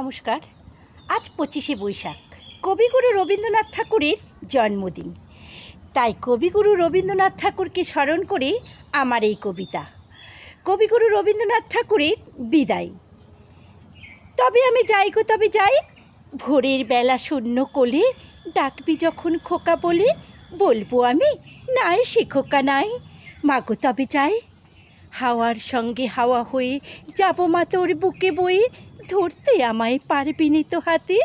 নমস্কার। আজ পঁচিশে বৈশাখ। কবিগুরু রবীন্দ্রনাথ ঠাকুরের জন্মদিন। তাই কবিগুরু রবীন্দ্রনাথ ঠাকুরকে স্মরণ করে আমার এই কবিতা। কবিগুরু রবীন্দ্রনাথ ঠাকুরের বিদায়। তবে আমি যাই গো, তবে যাই। ভোরের বেলা শূন্য কোলে ডাকবি যখন খোকা বলে, বলব আমি, নাই সে খোকা নাই। মাগো তবে যাই। হাওয়ার সঙ্গে হাওয়া হয়ে যাব মা তোর বুকে বয়ে। ধরতে আমায় পারবি নি তো হাতে?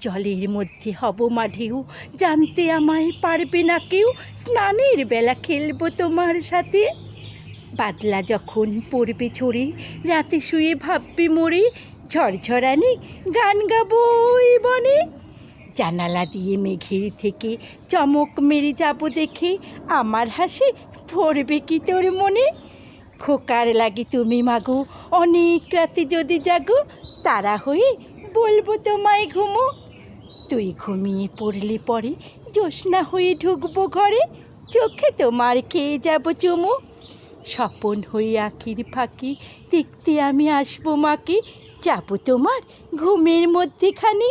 জলের মধ্যে হব মা ঢেউ, জানতে আমায় পারবে না কেউ? স্নানের বেলা খেলব তোমার সাথে? বাদলা যখন পড়বে ঝরে রাতে শুয়ে ভাববে মরে, ঝরঝরানি গান গাবো ওই বনে? জানালা দিয়ে মেঘের থেকে চমক মেরে যাব দেখে, আমার হাসি ভরবে কি তোর মনে? খোকার লাগে তুমি মাগু, অনেক রাতে যদি জাগো, তারা হয়ে বলব তোমায় ঘুমো। তুই ঘুমিয়ে পড়লে পরে জ্যোৎস্না হয়ে ঢুকবো ঘরে, চোখে তোমার খেয়ে যাব চুমু? স্বপন হয়ে আখির ফাঁকি দেখতে আমি আসব মাকে, যাব তোমার ঘুমের মধ্যেখানে।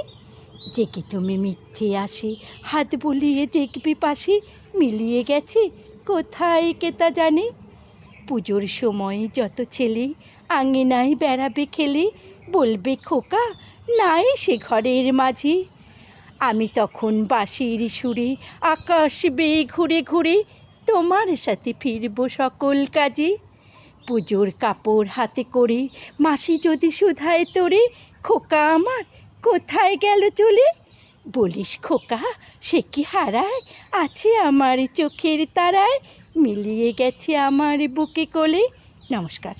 যে কি তুমি মিথ্যে আসে, হাত বুলিয়ে দেখবে পাশে, মিলিয়ে গেছে, কোথায় কে তা জানে? পুজোর সময় যত ছেলে আঙিনায় বেড়াবে খেলে, বলবে, খোকা নাই সে ঘরের মাঝে। আমি তখন বাঁশির সুরে, আকাশ বেয়ে ঘুরে ঘুরে তোমার সাথে ফিরব সকল কাজে। পুজোর কাপড় হাতে করে মাসি যদি শুধায় তোরে, খোকা আমার, কোথায় গেল চলে? বলিস, খোকা, সে কি হারায়? আছে আমার চোখের তারায় মিলিয়ে গেছে আমার বুকে কোলে। নমস্কার।